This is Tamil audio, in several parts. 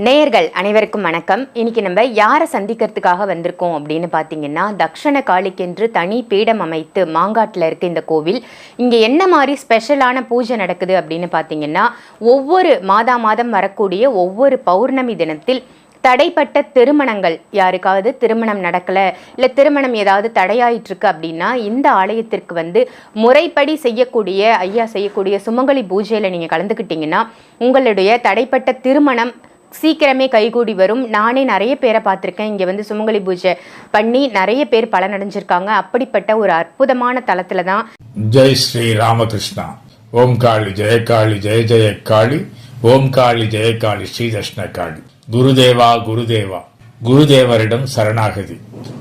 நேயர்கள் அனைவருக்கும் வணக்கம். இன்னைக்கு நம்ம யாரை சந்திக்கிறதுக்காக வந்திருக்கோம் அப்படின்னு பார்த்தீங்கன்னா தக்ஷண காளிக்கென்று தனி பீடம் அமைத்து மாங்காட்டில் இருக்க இந்த கோவில் இங்கே என்ன மாதிரி ஸ்பெஷலான பூஜை நடக்குது அப்படின்னு பார்த்தீங்கன்னா ஒவ்வொரு மாதா மாதம் வரக்கூடிய ஒவ்வொரு பௌர்ணமி தினத்தில் தடைப்பட்ட திருமணங்கள் யாருக்காவது திருமணம் நடக்கலை இல்லை திருமணம் ஏதாவது தடையாயிட்டிருக்கு அப்படின்னா இந்த ஆலயத்திற்கு வந்து முறைப்படி செய்யக்கூடிய ஐயா செய்யக்கூடிய சுமங்கலி பூஜையில் நீங்கள் கலந்துக்கிட்டிங்கன்னா உங்களுடைய தடைப்பட்ட திருமணம் சீக்கிரமே கைகூடி வரும். நானே நிறைய பேரை பார்த்துருக்கேன். இங்கே வந்து சுமங்கலி பூஜை பண்ணி நிறைய பேர் பலனடைஞ்சிருக்காங்க. அப்படிப்பட்ட ஒரு அற்புதமான தலத்தில் தான் ஜெய் ஸ்ரீ ராமகிருஷ்ணா. ஓம் காளி ஜெயகாளி ஜெய ஜெய காளி. ஓம் காளி ஜெயகாளி ஸ்ரீதஷ்ண காளி. குருதேவா குருதேவா. குருதேவரிடம் சரணாகதி.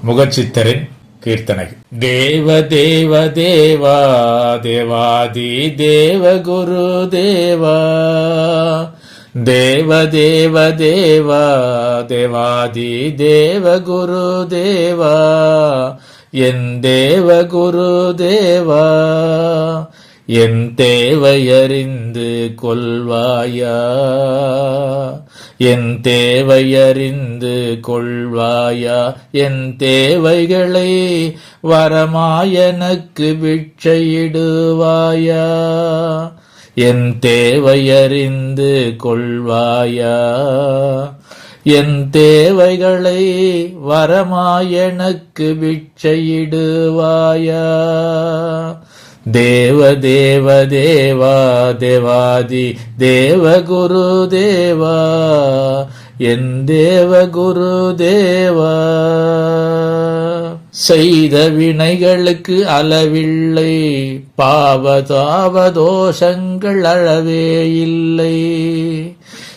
முகச்சித்தரின் கீர்த்தனை. தேவ தேவ தேவா தேவாதி தேவ குரு தேவா. தேவ தேவ தேவா தேவாதி தேவ குரு தேவா. என் தேவ குரு தேவா. என் தேவையறிந்து கொள்வாயா. என் தேவையறிந்து கொள்வாயா. என் தேவைகளை வரமாயனக்கு விட்சையிடுவாயா என் தேவையறிந்து கொள்வாயா? என் தேவைகளை வரமா எனக்கு பிச்சையிடுவாயா? தேவ தேவ தேவா தேவாதி தேவகுரு தேவா. என் தேவகுரு தேவா. செய்த வினைகளுக்கு அளவில்லை. பாவதாவதோஷங்கள் அளவே இல்லை.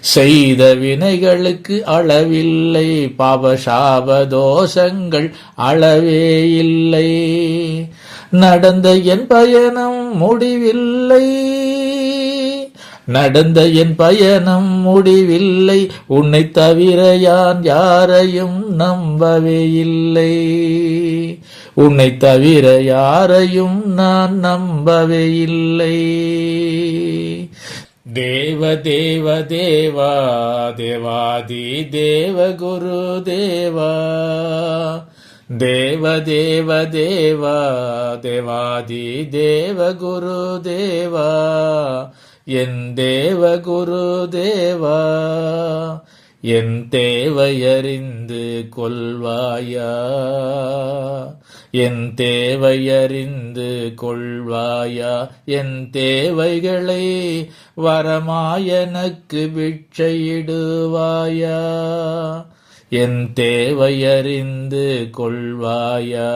செய்த வினைகளுக்கு அளவில்லை. பாவசாபதோஷங்கள் அளவே இல்லை. நடந்த என் பயணம் முடிவில்லை. நடந்த என் பயணம் முடிவில்லை. உன்னை தவிர யான் யாரையும் நம்பவே இல்லை. உன்னை தவிர யாரையும் நான் நம்பவே இல்லை. தேவ தேவ தேவா தேவாதி தேவ குரு தேவா. தேவ தேவ தேவா தேவாதி தேவ குரு தேவா. என் தேவ குரு தேவா என் தேவையறிந்து கொள்வாயா. என் தேவையறிந்து கொள்வாயா என் தேவைகளை வரமாயனக்கு பிச்சையிடுவாயா என் தேவையறிந்து கொள்வாயா.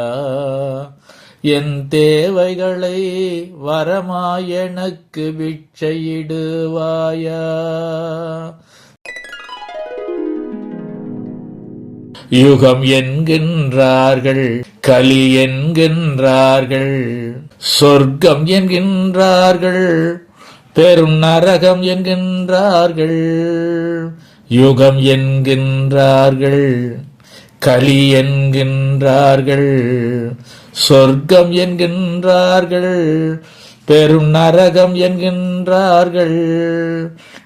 என் தேவைகளை வரமாயனக்கு விட்சையிடுவாயா யுகம் என்கின்றார்கள் கலி என்கின்றார்கள் சொர்க்கம் என்கின்றார்கள் பெரும் நரகம் என்கின்றார்கள். யுகம் என்கின்றார்கள் கலி என்கின்றார்கள் சொர்க்கம் என்கின்றார்கள் பெரும் நரகம் என்கின்றார்கள்.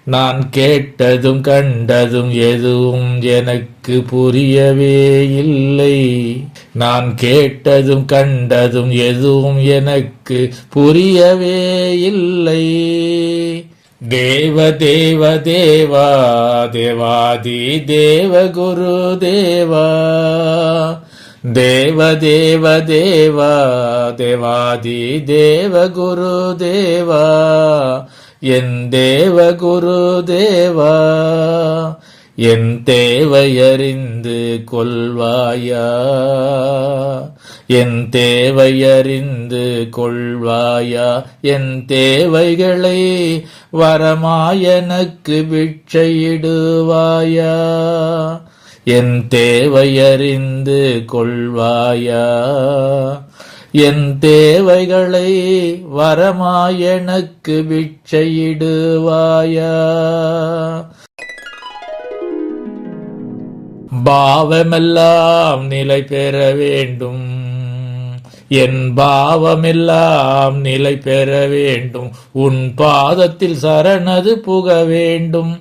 நான் கேட்டதும் கண்டதும் எதுவும் எனக்கு புரியவே இல்லை. நான் கேட்டதும் கண்டதும் எதுவும் எனக்கு புரியவே இல்லை. தேவ தேவ தேவா தேவாதி தேவ குரு தேவா. தேவ தேவ தேவா தேவாதி தேவ குரு தேவா. என் தேவ குரு தேவா. என் தேவையறிந்து கொள்வாயா. என் தேவையறிந்து கொள்வாயா. என் தேவைகளை வரமாயனக்கு பிச்சையிடுவாயா. என் தேவையறிந்து கொள்வாயா? என் தேவைகளை வரமா எனக்கு விட்சையிடுவாயா பாவமெல்லாம் நிலை பெற வேண்டும். என் பாவமெல்லாம் நிலை பெற வேண்டும். உன் பாதத்தில் சரணது புக வேண்டும்.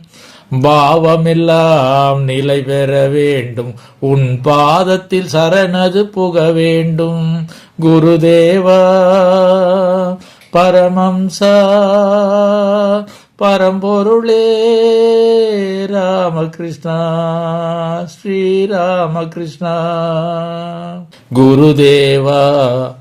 பாவமெல்லாம் நிலை பெற வேண்டும். உன் பாதத்தில் சரணது புக வேண்டும். குருதேவா பரமம்சா பரம்பொருளே ராமகிருஷ்ணா ஸ்ரீராமகிருஷ்ணா குருதேவா